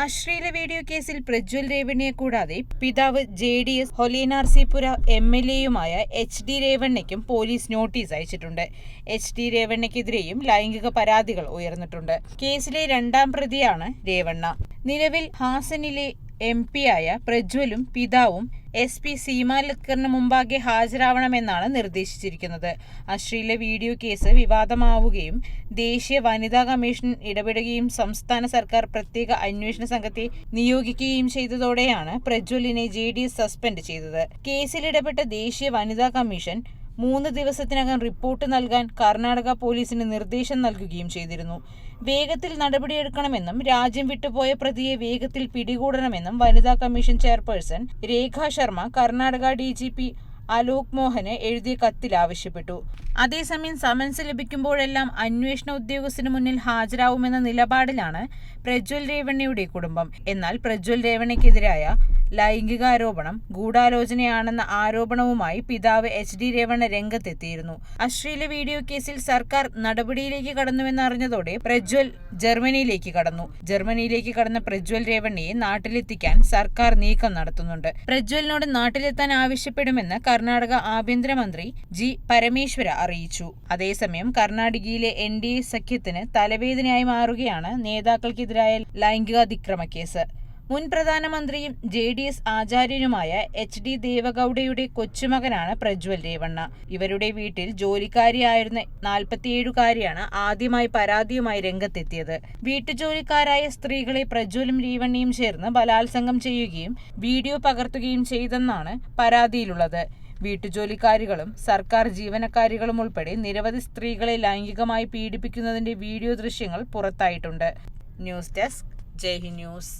അശ്ലീല വീഡിയോ കേസിൽ പ്രജ്വൽ രേവണ്ണയെ കൂടാതെ പിതാവ് J D S Holenarsipura M L എയുമായ H D രേവണ്ണയ്ക്കും പോലീസ് നോട്ടീസ് അയച്ചിട്ടുണ്ട്. എച്ച് ഡി രേവണ്ണയ്ക്കെതിരെയും ലൈംഗിക പരാതികൾ ഉയർന്നിട്ടുണ്ട്. കേസിലെ രണ്ടാം പ്രതിയാണ് രേവണ്ണ. നിലവിൽ ഹാസനിലെ എം ആയ പ്രജ്വലും പിതാവും എസ് പി സീമാ ലക്കറിന് മുമ്പാകെ ഹാജരാവണമെന്നാണ് നിർദ്ദേശിച്ചിരിക്കുന്നത്. അശ്ലീല വീഡിയോ കേസ് വിവാദമാവുകയും ദേശീയ വനിതാ കമ്മീഷൻ ഇടപെടുകയും സംസ്ഥാന സർക്കാർ പ്രത്യേക അന്വേഷണ സംഘത്തെ നിയോഗിക്കുകയും ചെയ്തതോടെയാണ് പ്രജ്വലിനെ ജെ സസ്പെൻഡ് ചെയ്തത്. കേസിൽ ഇടപെട്ട ദേശീയ വനിതാ കമ്മീഷൻ മൂന്ന് ദിവസത്തിനകം റിപ്പോർട്ട് നൽകാൻ കർണാടക പോലീസിന് നിർദ്ദേശം നൽകുകയും ചെയ്തിരുന്നു. വേഗത്തിൽ നടപടിയെടുക്കണമെന്നും രാജ്യം വിട്ടുപോയ പ്രതിയെ വേഗത്തിൽ പിടികൂടണമെന്നും വനിതാ commission chairperson Rekha Sharma Karnataka D Alok Mohan എഴുതിയ കത്തിൽ ആവശ്യപ്പെട്ടു. അതേസമയം സമൻസ് ലഭിക്കുമ്പോഴെല്ലാം അന്വേഷണ ഉദ്യോഗസ്ഥന് മുന്നിൽ ഹാജരാവുമെന്ന നിലപാടിലാണ് പ്രജ്വൽ രേവണ്ണയുടെ കുടുംബം. എന്നാൽ പ്രജ്വൽ രേവണ്ണയ്ക്കെതിരായ ലൈംഗികാരോപണം ഗൂഢാലോചനയാണെന്ന ആരോപണവുമായി പിതാവ് എച്ച് ഡി രേവണ്ണ രംഗത്തെത്തിയിരുന്നു. അശ്ലീല വീഡിയോ കേസിൽ സർക്കാർ നടപടിയിലേക്ക് കടന്നുവെന്നറിഞ്ഞതോടെ പ്രജ്വൽ ജർമ്മനിയിലേക്ക് കടന്നു. ജർമ്മനിയിലേക്ക് കടന്ന പ്രജ്വൽ രേവണ്ണയെ നാട്ടിലെത്തിക്കാൻ സർക്കാർ നീക്കം നടത്തുന്നുണ്ട്. പ്രജ്വലിനോട് നാട്ടിലെത്താൻ ആവശ്യപ്പെടുമെന്ന് കർണാടക ആഭ്യന്തരമന്ത്രി ജി. പരമേശ്വര അറിയിച്ചു. അതേസമയം കർണാടകയിലെ എൻ ഡി എ സഖ്യത്തിന് തലവേദനയായി മാറുകയാണ് നേതാക്കൾക്കെതിരായ ലൈംഗികാതിക്രമ കേസ്. മുൻ പ്രധാനമന്ത്രിയും ജെ ഡി എസ് ആചാര്യനുമായ എച്ച് ഡി ദേവഗൌഡയുടെ കൊച്ചുമകനാണ് പ്രജ്വൽ രേവണ്ണ. ഇവരുടെ വീട്ടിൽ ജോലിക്കാരിയായിരുന്ന നാൽപ്പത്തിയേഴുകാരിയാണ് ആദ്യമായി പരാതിയുമായി രംഗത്തെത്തിയത്. വീട്ടുജോലിക്കാരായ സ്ത്രീകളെ പ്രജ്വലും രേവണ്ണയും ചേർന്ന് ബലാത്സംഗം ചെയ്യുകയും വീഡിയോ പകർത്തുകയും ചെയ്തെന്നാണ് പരാതിയിലുള്ളത്. വീട്ടുജോലിക്കാരികളും സർക്കാർ ജീവനക്കാരികളും ഉൾപ്പെടെ നിരവധി സ്ത്രീകളെ ലൈംഗികമായി പീഡിപ്പിക്കുന്നതിന്റെ വീഡിയോ ദൃശ്യങ്ങൾ പുറത്തായിട്ടുണ്ട്. ന്യൂസ് ഡെസ്ക് ജയ്ഹി ന്യൂസ്.